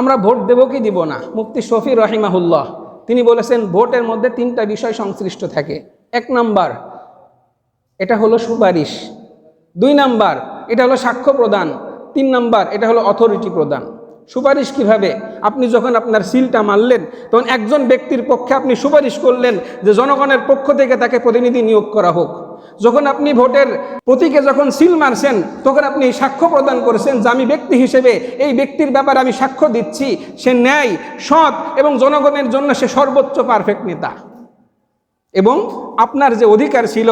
আমরা ভোট দেব কি দিব না? মুফতি শফি রহিমাহুল্লাহ, তিনি বলেছেন ভোটের মধ্যে তিনটা বিষয় সংশ্লিষ্ট থাকে। এক নাম্বার, এটা হলো সুপারিশ। দুই নাম্বার, এটা হলো সাক্ষ্য প্রদান। তিন নাম্বার, এটা হলো অথরিটি প্রদান। সুপারিশ কীভাবে? আপনি যখন আপনার সিলটা মারলেন, তখন একজন ব্যক্তির পক্ষে আপনি সুপারিশ করলেন যে জনগণের পক্ষ থেকে তাকে প্রতিনিধি নিয়োগ করা হোক। যখন আপনি ভোটের প্রতীকে যখন সিল মারছেন, তখন আপনি সাক্ষ্য প্রদান করেছেন যে আমি ব্যক্তি হিসেবে এই ব্যক্তির ব্যাপারে আমি সাক্ষ্য দিচ্ছি। সে ন্যায়, সৎ এবং জনগণের জন্য সে সর্বোচ্চ পারফেক্ট নেতা। এবং আপনার যে অধিকার ছিল,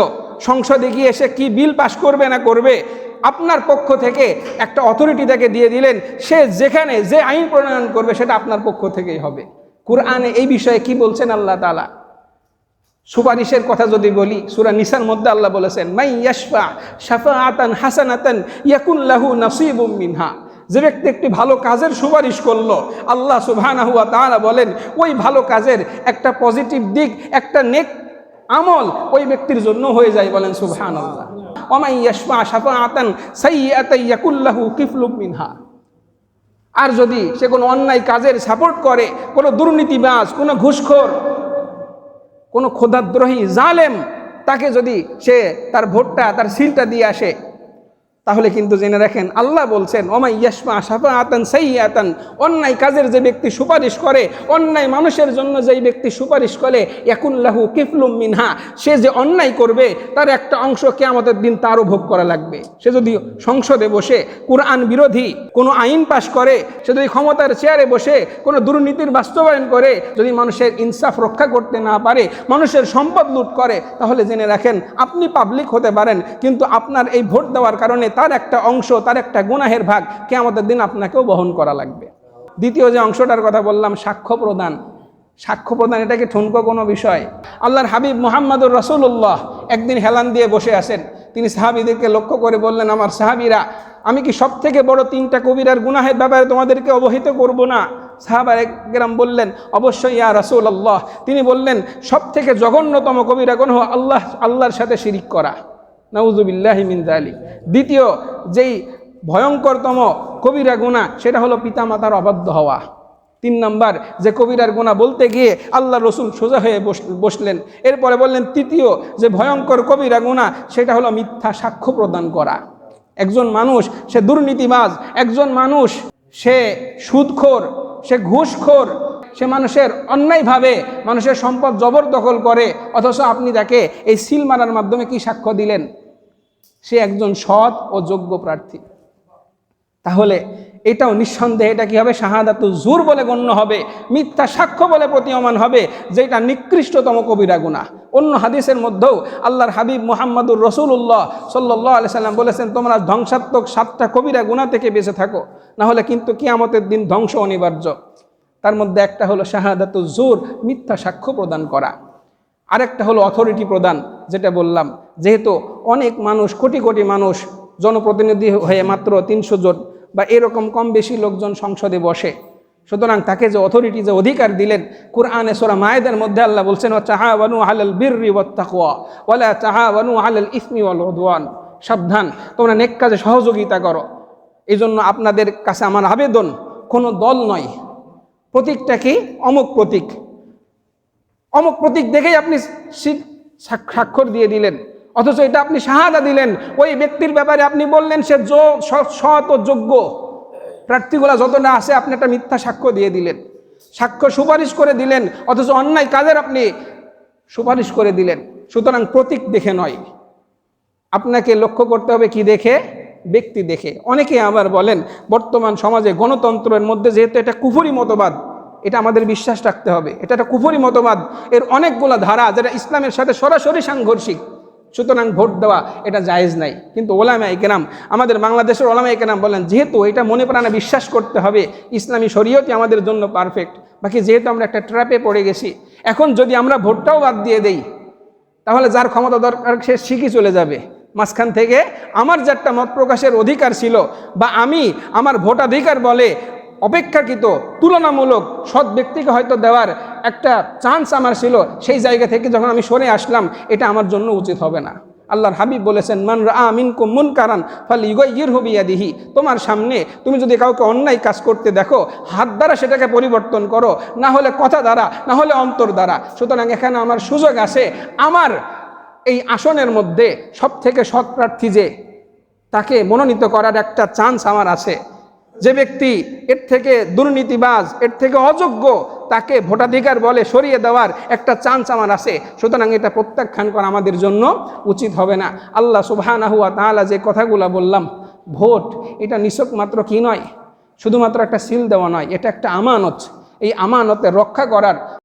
সংসদে গিয়ে এসে কি বিল পাশ করবে না করবে, আপনার পক্ষ থেকে একটা অথরিটি তাকে দিয়ে দিলেন। সে যেখানে যে আইন প্রণয়ন করবে, সেটা আপনার পক্ষ থেকেই হবে। কোরআনে এই বিষয়ে কি বলছেন আল্লাহ তালা সুপারিশের কথা যদি বলি, সুরা নিসার মধ্যে আল্লাহ বলেছেন, মাই ইয়াশফা শাফা আতান হাসান আতান ইয়াকুল্লাহু নাসিবুম মিনহা। যে ব্যক্তি একটি ভালো কাজের সুপারিশ করল, আল্লাহ ওয়া তাআলা বলেন, ওই ভালো কাজের একটা পজিটিভ দিক, একটা নেক আমল ওই ব্যক্তির জন্য হয়ে যায়, বলেন সুবহানাল্লাহ। ওমাই ইয়াশফা শাফা আতান সাইয়াতান ইয়াকুল্লাহু কিফলুম মিনহা। আর যদি সে কোনো অন্যায় কাজের সাপোর্ট করে, কোনো দুর্নীতিবাজ, কোনো ঘুষখোর কোনো ক্ষোধাদ্রোহী জালেম তাকে যদি সে তার ভোটটা তার সিলটা দিয়ে আসে তাহলে কিন্তু জেনে রাখেন, আল্লাহ বলছেন, ওমাই ইয়াসমা সাফা আতান সেই আতান অন্যায় কাজের যে ব্যক্তি সুপারিশ করে, অন্যায় মানুষের জন্য যেই ব্যক্তি সুপারিশ করে একুল্লাহু কিফলুম মিনহা, সে যে অন্যায় করবে, তার একটা অংশ কেয়ামতের দিন তারও ভোগ করা লাগবে। সে যদি সংসদে বসে, কোরআন বিরোধী, কোনো আইন পাশ করে, সে যদি ক্ষমতার চেয়ারে বসে, কোনো দুর্নীতির বাস্তবায়ন করে, যদি মানুষের ইনসাফ রক্ষা করতে না পারে, মানুষের সম্পদ লুট করে, তাহলে জেনে রাখেন, আপনি পাবলিক হতে পারেন, কিন্তু আপনার এই ভোট দেওয়ার কারণে তার একটা অংশ, তার একটা গুনাহের ভাগ কে আমাদের দিন আপনাকেও বহন করা লাগবে। দ্বিতীয় যে অংশটার কথা বললাম, সাক্ষ্য প্রদান। সাক্ষ্য প্রদান, এটা কি ঠুনকো কোনো বিষয়? আল্লাহর হাবিব মোহাম্মদুর রসুল্লাহ একদিন হেলান দিয়ে বসে আছেন। তিনি সাহাবিদেরকে লক্ষ্য করে বললেন, আমার সাহাবিরা, আমি কি সব থেকে বড় তিনটা কবিরার গুনাহের ব্যাপারে তোমাদেরকে অবহিত করব না? সাহাবার একরাম বললেন, অবশ্যই ইয়া রাসুল আল্লাহ তিনি বললেন সব থেকে জঘন্যতম কবিরা গুণ আল্লাহ, আল্লাহর সাথে শিরিক করা। নাউজুবিল্লাহি মিন আলী দ্বিতীয়, যেই ভয়ঙ্করতম কবিরা গুণা সেটা হলো পিতামাতার অবাধ্য হওয়া। তিন নাম্বার, যে কবিরার গুণা বলতে গিয়ে আল্লাহ রসুল সোজা হয়ে বসলেন। এরপরে বললেন, তৃতীয়, যে ভয়ঙ্কর কবিরা গুণা সেটা হলো মিথ্যা সাক্ষ্য প্রদান করা। একজন মানুষ, সে দুর্নীতিবাজ। একজন মানুষ, সে সুদখোর, সে ঘুষখোর সে মানুষের অন্যায়ভাবে মানুষের সম্পদ জবরদখল করে, অথচ আপনি তাকে এই সিল মারার মাধ্যমে কি সাক্ষ্য দিলেন? সে একজন সৎ ও যোগ্য প্রার্থী। তাহলে এটাও নিঃসন্দেহে এটা কি হবে? শাহাদাতু জুর বলে গণ্য হবে, মিথ্যা সাক্ষ্য বলে প্রতীয়মান হবে, যেটা নিকৃষ্টতম কবিরা গুণা অন্য হাদিসের মধ্যেও আল্লাহর হাবিব মোহাম্মদুর রসুল্লাহ সাল্লাহ আলি সাল্লাম বলেছেন, তোমরা ধ্বংসাত্মক সাতটা কবিরা গুণা থেকে বেঁচে থাকো, নাহলে কিন্তু কিয়ামতের দিন ধ্বংস অনিবার্য। তার মধ্যে একটা হলো শাহাদাতু জোর, মিথ্যা সাক্ষ্য প্রদান করা। আরেকটা হলো অথরিটি প্রদান, যেটা বললাম, যেহেতু অনেক মানুষ, কোটি কোটি মানুষ জনপ্রতিনিধি হয়ে মাত্র তিনশো জন বা এরকম কম বেশি লোকজন সংসদে বসে। সুতরাং তাকে যে অথরিটি যে অধিকার দিলেন, কোরআনে সোরা মায়েদের মধ্যে আল্লাহ বলছেন ও চাহাবানু আলাল বীররি ওয়াত্তাকওয়া ওয়ালা চাহাবানু আলাল ইসমি ওয়াল সাবধান, তোমরা নেক কাজে সহযোগিতা করো। এই জন্য আপনাদের কাছে আমার আবেদন, কোনো দল নয় প্রতীকটা কি? অমুক প্রতীক। অমুক প্রতীক দেখেই আপনি স্বাক্ষর দিয়ে দিলেন। অথচ এটা আপনি শাহাদা দিলেন। ওই ব্যক্তির ব্যাপারে আপনি বললেন, সে যো- স- সৎ ও যোগ্য। প্রার্থীগুলা যত না আসে আপনি একটা মিথ্যা সাক্ষ্য দিয়ে দিলেন। সাক্ষ্য সুপারিশ করে দিলেন, অথচ অন্যায় কাজের আপনি সুপারিশ করে দিলেন। সুতরাং প্রতীক দেখে নয়। আপনাকে লক্ষ্য করতে হবে কি দেখে? ব্যক্তি দেখে। অনেকে আবার বলেন, বর্তমান সমাজে গণতন্ত্রের মধ্যে যেহেতু এটা কুফুরি মতবাদ এটা আমাদের বিশ্বাস রাখতে হবে। এটা একটা কুফুরি মতবাদ। এর অনেকগুলো ধারা যেটা ইসলামের সাথে সরাসরি সাংঘর্ষিক। সুতরাং ভোট দেওয়া এটা জায়েজ নাই। কিন্তু ওলামা ইকেরাম আমাদের বাংলাদেশের ওলামা ইকেরাম বলেন, যেহেতু এটা মনে প্রাণে বিশ্বাস করতে হবে, ইসলামী শরীয়তই আমাদের জন্য পারফেক্ট বাকি যেহেতু আমরা একটা ট্র্যাপে পড়ে গেছি, এখন যদি আমরা ভোটটাও বাদ দিয়ে দেই, তাহলে যার ক্ষমতা দরকার সে শিখি চলে যাবে। মাঝখান থেকে আমার যে একটা মত প্রকাশের অধিকার ছিল, বা আমি আমার ভোটাধিকার বলে অপেক্ষাকৃত তুলনামূলক সৎ ব্যক্তিকে হয়তো দেওয়ার একটা চান্স আমার ছিল, সেই জায়গা থেকে যখন আমি সরে আসলাম, এটা আমার জন্য উচিত হবে না। আল্লাহর হাবিব বলেছেন, মান আমিন কুম মুন কারান ফল ইগইর হবিয়া দিহি তোমার সামনে তুমি যদি কাউকে অন্যায় কাজ করতে দেখো, হাত দ্বারা সেটাকে পরিবর্তন করো, না হলে কথা দ্বারা, না হলে অন্তর দ্বারা। সুতরাং এখানে আমার সুযোগ আছে, আমার এই আসনের মধ্যে সব থেকে সৎ প্রার্থী যে, তাকে মনোনীত করার একটা চান্স আমার আছে। যে ব্যক্তি এর থেকে দুর্নীতিবাজ, এর থেকে অযোগ্য, তাকে ভোটাধিকার বলে সরিয়ে দেওয়ার একটা চান্স আমার আছে। সুতরাং এটা প্রত্যাখ্যান করা আমাদের জন্য উচিত হবে না। আল্লাহ সুবহানাহুয়া তাহলে যে কথাগুলো বললাম, ভোট এটা নিছক মাত্র কি নয়? শুধুমাত্র একটা সিল দেওয়া নয়, এটা একটা আমানত। এই আমানতের রক্ষা করার